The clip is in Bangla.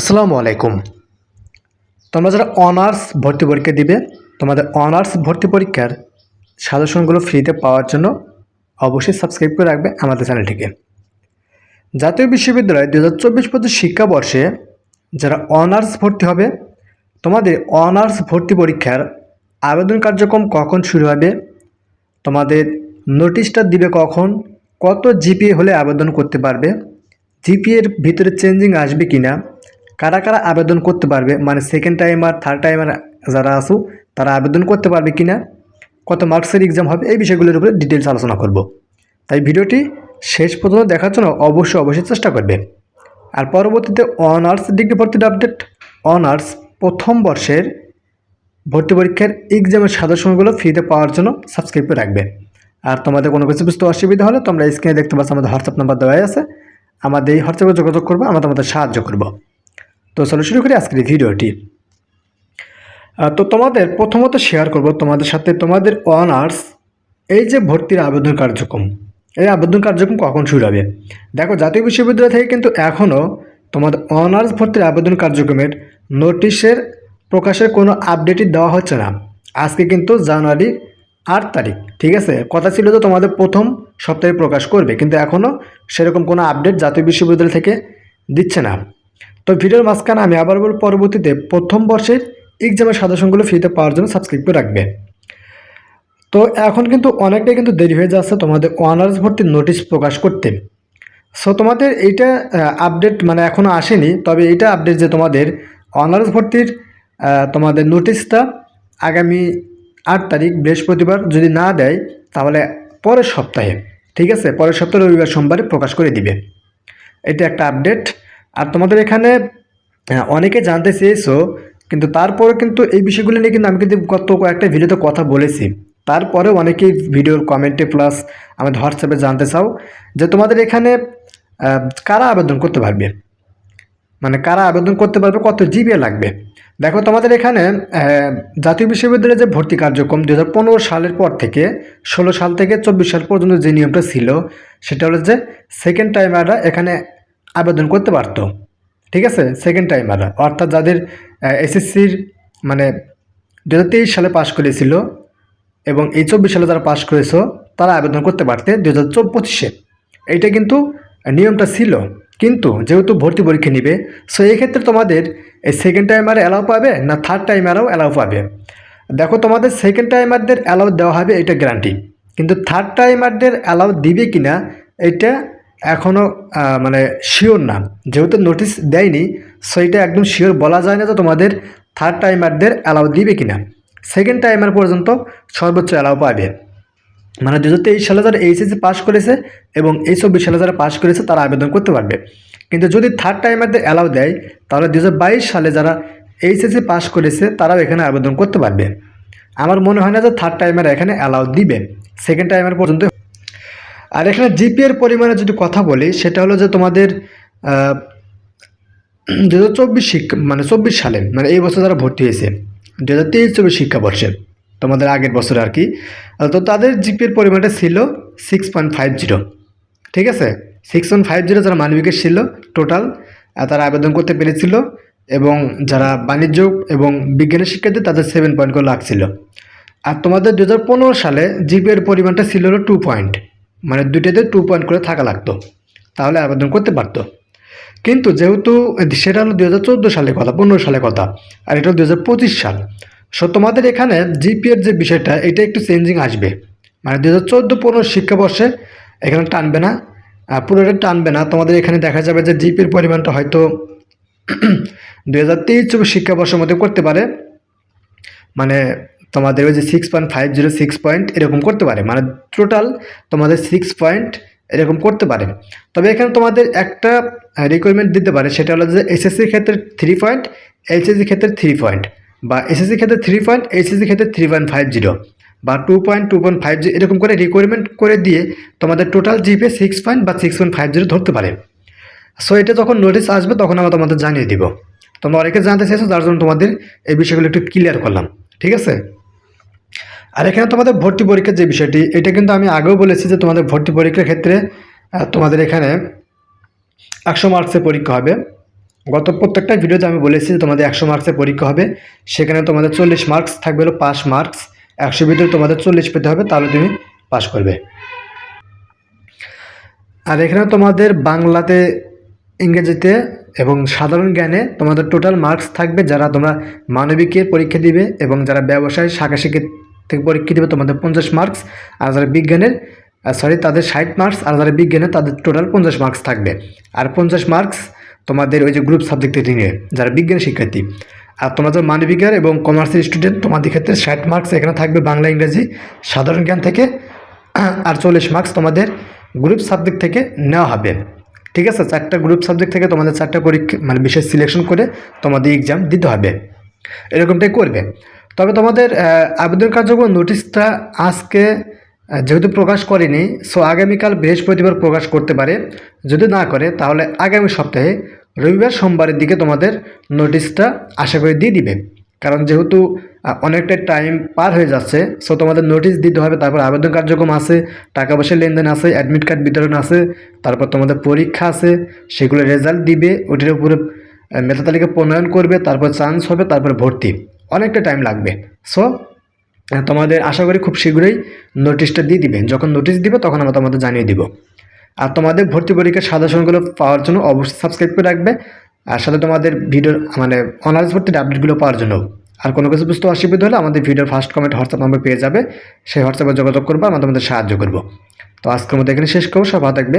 আসসালামু আলাইকুম। তোমরা যারা অনার্স ভর্তি পরীক্ষা দিবে, তোমাদের অনার্স ভর্তি পরীক্ষার সাজেশনগুলো ফ্রিতে পাওয়ার জন্য অবশ্যই সাবস্ক্রাইব করে রাখবে আমাদের চ্যানেলটিকে। জাতীয় বিশ্ববিদ্যালয় দু হাজার চব্বিশ পঁচিশ শিক্ষাবর্ষে যারা অনার্স ভর্তি হবে, তোমাদের অনার্স ভর্তি পরীক্ষার আবেদন কার্যক্রম কখন শুরু হবে, তোমাদের নোটিশটা দিবে কখন, কত জিপিএ হলে আবেদন করতে পারবে জিপিএর ভিতরে চেঞ্জিং আসবে কি না কারা কারা আবেদন করতে পারবে? মানে সেকেন্ড টাইমার থার্ড টাইমার যারা আসো তারা আবেদন করতে পারবে কি না কত মার্কসের এক্সাম হবে? এই বিষয়গুলোর উপরে ডিটেলস আলোচনা করব। তাই ভিডিওটি শেষ পর্যন্ত দেখার জন্য অবশ্যই অবশ্যই চেষ্টা করবে আর পরবর্তীতে অনার্স ডিগ্রি ভর্তির আপডেট অনার্স প্রথম বর্ষের ভর্তি পরীক্ষার এক্সামের সাজেশনগুলো ফ্রিতে পাওয়ার জন্য সাবস্ক্রাইব করে রাখবে আর তোমাদের কোনো কিছু বুঝতে অসুবিধা হলে তোমরা স্ক্রিনে দেখতে পাচ্ছ আমাদের হোয়াটসঅ্যাপ নাম্বার দেওয়াই আছে। আমাদের এই হোয়াটসঅ্যাপে যোগাযোগ করব, আমরা তোমাদের সাহায্য করব। তো চলো শুরু করি আজকের ভিডিওটি। তো তোমাদের প্রথমত শেয়ার করব তোমাদের সাথে তোমাদের অনার্স এই যে ভর্তির আবেদন কার্যক্রম, এই আবেদন কার্যক্রম কখন শুরু হবে? দেখো, জাতীয় বিশ্ববিদ্যালয় থেকে কিন্তু এখনও তোমাদের অনার্স ভর্তির আবেদন কার্যক্রমের নোটিশের প্রকাশের কোনো আপডেটই দেওয়া হচ্ছে না। আজকে কিন্তু জানুয়ারি আট তারিখ, ঠিক আছে? কথা ছিল যে তোমাদের প্রথম সপ্তাহে প্রকাশ করবে, কিন্তু এখনও সেরকম কোনো আপডেট জাতীয় বিশ্ববিদ্যালয় থেকে দিচ্ছে না। তো ভিডিওর মাঝখানে আমি আবার বলব, পরবর্তীতে প্রথম বর্ষের এক্সামের সাজেশনগুলো ফ্রিতে পাওয়ার জন্য সাবস্ক্রাইব করে রাখবে। তো এখন কিন্তু অনেকটাই কিন্তু দেরি হয়ে যাচ্ছে তোমাদের অনার্স ভর্তির নোটিশ প্রকাশ করতে। সো তোমাদের এইটা আপডেট মানে এখনও আসেনি, তবে এটা আপডেট যে তোমাদের অনার্স ভর্তির তোমাদের নোটিশটা আগামী আট তারিখ, বৃহস্পতিবার যদি না দেয়, তাহলে পরের সপ্তাহে, ঠিক আছে? পরের সপ্তাহে রবিবার সোমবারে প্রকাশ করে দিবে। এটা একটা আপডেট আর তোমাদের এখানে অনেকে জানতে চেয়েছো, কিন্তু তারপরে কিন্তু এই বিষয়গুলো নিয়ে কিন্তু আমি কিন্তু গত কয়েকটা ভিডিওতে কথা বলেছি। তারপরেও অনেকেই ভিডিওর কমেন্টে প্লাস আমাদের হোয়াটসঅ্যাপে জানতে চাও যে তোমাদের এখানে কারা আবেদন করতে পারবে? মানে কারা আবেদন করতে পারবে? কত জিবিএ লাগবে? দেখো তোমাদের এখানে জাতীয় বিশ্ববিদ্যালয়ে যে ভর্তি কার্যক্রম দু হাজার পনেরো সালের পর থেকে, ষোলো সাল থেকে চব্বিশ সাল পর্যন্ত যে নিয়মটা ছিল, সেটা হলো যে সেকেন্ড টাইমাররা এখানে আবেদন করতে পারতো। ঠিক আছে? সেকেন্ড টাইমাররা অর্থাৎ যাদের এসএসসির মানে দু হাজার তেইশ সালে পাশ করেছিল এবং এই চব্বিশ সালে যারা পাশ করেছ, তারা আবেদন করতে পারতে দু হাজার পঁচিশে এইটা কিন্তু নিয়মটা ছিল। কিন্তু যেহেতু ভর্তি পরীক্ষা নিবে সো এই ক্ষেত্রে তোমাদের এই সেকেন্ড টাইমারে অ্যালাউ পাবে না থার্ড টাইমারও অ্যালাউ পাবে। দেখো, তোমাদের সেকেন্ড টাইমারদের অ্যালাউ দেওয়া হবে এটা গ্যারান্টি কিন্তু থার্ড টাইমারদের অ্যালাউ দিবে কি না এটা এখনও মানে শিওর না। যেহেতু নোটিশ দেয়নি সো একদম শিওর বলা যায় না যে তোমাদের থার্ড টাইমারদের অ্যালাউ দিবে কি না সেকেন্ড টাইমার পর্যন্ত সর্বোচ্চ অ্যালাউ পাবে। মানে দু হাজার তেইশ সালে যারা এইচএসসি পাস করেছে এবং এই চব্বিশ সালে যারা পাস করেছে, তারা আবেদন করতে পারবে। কিন্তু যদি থার্ড টাইমারদের অ্যালাউ দেয়, তাহলে দু হাজার বাইশ সালে যারা এইচএসসি পাস করেছে, তারাও এখানে আবেদন করতে পারবে। আমার মনে হয় না যে থার্ড টাইমার এখানে অ্যালাউ দিবে। সেকেন্ড টাইমার পর্যন্ত আর এখানে জিপিএর পরিমাণে যদি কথা বলি, সেটা হলো যে তোমাদের দু হাজার চব্বিশ শিক্ষা মানে চব্বিশ সালে মানে এই বছর যারা ভর্তি হয়েছে দু হাজার তেইশ চব্বিশ শিক্ষাবর্ষে, তোমাদের আগের বছর আর কি তো তাদের জিপিএর পরিমাণটা ছিল সিক্স পয়েন্ট ফাইভ জিরো ঠিক আছে? সিক্স পয়েন্ট ফাইভ জিরো যারা মানবিকের ছিল টোটাল তারা আবেদন করতে পেরেছিল এবং যারা বাণিজ্য এবং বিজ্ঞানের শিক্ষার্থী, তাদের সেভেন পয়েন্ট করে লাগছিল আর তোমাদের দু হাজার পনেরো সালে জিপিএর পরিমাণটা ছিল টু পয়েন্ট মানে দুইটাতে টু পয়েন্ট করে থাকা লাগতো। তাহলে আবেদন করতে পারতো। কিন্তু যেহেতু সেটা হলো দু হাজার চোদ্দ সালের কথা, পনেরো সালের কথা, আর এটা হলো দু হাজার পঁচিশ সাল। সো তোমাদের এখানে জিপিএর যে বিষয়টা, এটা একটু চেঞ্জিং আসবে। মানে দু হাজার চোদ্দ পনেরো শিক্ষাবর্ষে এখানে টানবে না। পুরোটা টানবে না। তোমাদের এখানে দেখা যাবে যে জিপির পরিমাণটা হয়তো দু হাজার তেইশ চব্বিশ শিক্ষাবর্ষের মধ্যে করতে পারে। মানে তোমাদের ওই যে six point five zero six point এরকম করতে পারে। মানে টোটাল তোমাদের সিক্স পয়েন্ট এরকম করতে পারে। তবে এখানে তোমাদের একটা রিকোয়ারমেন্ট দিতে পারে, সেটা হলো যে এসএসসির ক্ষেত্রে থ্রি পয়েন্ট এইচএসসির ক্ষেত্রে থ্রি পয়েন্ট বা এসএসসির ক্ষেত্রে থ্রি পয়েন্ট এইচএসসির ক্ষেত্রে থ্রি পয়েন্ট ফাইভ জিরো বা two point two point five zero এরকম করে রিকোয়ারমেন্ট করে দিয়ে তোমাদের টোটাল জিপে সিক্স পয়েন্ট বা সিক্স পয়েন্ট ফাইভ জিরো ধরতে পারে। সো এটা যখন নোটিস আসবে, তখন আমরা তোমাদের জানিয়ে দিব। তোমরা অনেকে জানতে চাইছো, যার জন্য তোমাদের এই বিষয়গুলো একটু ক্লিয়ার করলাম। ঠিক আছে? আর এখানে তোমাদের ভর্তি পরীক্ষার যে বিষয়টি, এটা কিন্তু আমি আগেও বলেছি যে তোমাদের ভর্তি পরীক্ষার ক্ষেত্রে তোমাদের এখানে একশো মার্কসের পরীক্ষা হবে। গত প্রত্যেকটা ভিডিওতে আমি বলেছি যে তোমাদের একশো মার্কসের পরীক্ষা হবে। সেখানে তোমাদের চল্লিশ মার্কস থাকবে হলো পাস মার্কস একশো ভিতরে তোমাদের চল্লিশ পেতে হবে, তাহলে তুমি পাস করবে। আর এখানে তোমাদের বাংলাতে, ইংরেজিতে এবং সাধারণ জ্ঞানে তোমাদের টোটাল মার্কস থাকবে যারা তোমরা মানবিকের পরীক্ষা দিবে এবং যারা ব্যবসায়, শাখা শিক্ষা থেকে পরীক্ষা দেবে তোমাদের পঞ্চাশ মার্কস আর যারা বিজ্ঞানের সরি তাদের ষাট মার্কস আর যারা বিজ্ঞানের তাদের টোটাল পঞ্চাশ মার্কস থাকবে। আর পঞ্চাশ মার্কস তোমাদের ওই যে গ্রুপ সাবজেক্ট থেকে নিয়ে, যারা বিজ্ঞান শিক্ষার্থী। আর তোমরা যারা মানবিকের এবং কমার্সের স্টুডেন্ট তোমাদের ক্ষেত্রে ষাট মার্কস এখানে থাকবে বাংলা, ইংরেজি, সাধারণ জ্ঞান থেকে, আর চল্লিশ মার্কস তোমাদের গ্রুপ সাবজেক্ট থেকে নেওয়া হবে। ঠিক আছে? চারটা গ্রুপ সাবজেক্ট থেকে তোমাদের চারটা পরীক্ষা মানে বিষয় সিলেকশন করে তোমাদের এক্সাম দিতে হবে। এরকমটাই করবে। তবে তোমাদের আবেদন কার্যক্রম নোটিশটা আজকে যেহেতু প্রকাশ করেনি সো আগামীকাল বৃহস্পতিবার প্রকাশ করতে পারে। যদি না করে, তাহলে আগামী সপ্তাহে, রবিবার সোমবারের দিকে তোমাদের নোটিশটা আশা করে দিয়ে দিবে। কারণ যেহেতু অনেকটা টাইম পার হয়ে যাচ্ছে সো তোমাদের নোটিশ দিতে হবে, তারপর আবেদন কার্যক্রম আছে, টাকা পয়সার লেনদেন আছে অ্যাডমিট কার্ড বিতরণ আছে, তারপর তোমাদের পরীক্ষা আছে, সেগুলো রেজাল্ট দিবে, ওটির উপরে মেধা তালিকা প্রণয়ন করবে, তারপর চান্স হবে, তারপর ভর্তি। অনেকটা টাইম লাগবে। সো তোমাদের আশা করি খুব শীঘ্রই নোটিশটা দিয়ে দিবে। যখন নোটিশ দিবে, তখন আমরা তোমাদের জানিয়ে দিব। আর তোমাদের ভর্তি পরীক্ষার সাজেশনগুলো পাওয়ার জন্য অবশ্যই সাবস্ক্রাইব করে রাখবে। আর সাথে তোমাদের ভিডিওর মানে অনার্স ভর্তির আপডেটগুলো পাওয়ার জন্য। আর কোনো কিছু বুঝতে অসুবিধা হলে আমাদের ভিডিওর ফার্স্ট কমেন্ট হোয়াটসঅ্যাপ নাম্বার পেয়ে যাবে। সেই হোয়াটসঅ্যাপে যোগাযোগ করব, আমরা তোমাদের সাহায্য করব। তো আজকের মধ্যে এখানে শেষ করব। সব থাকবে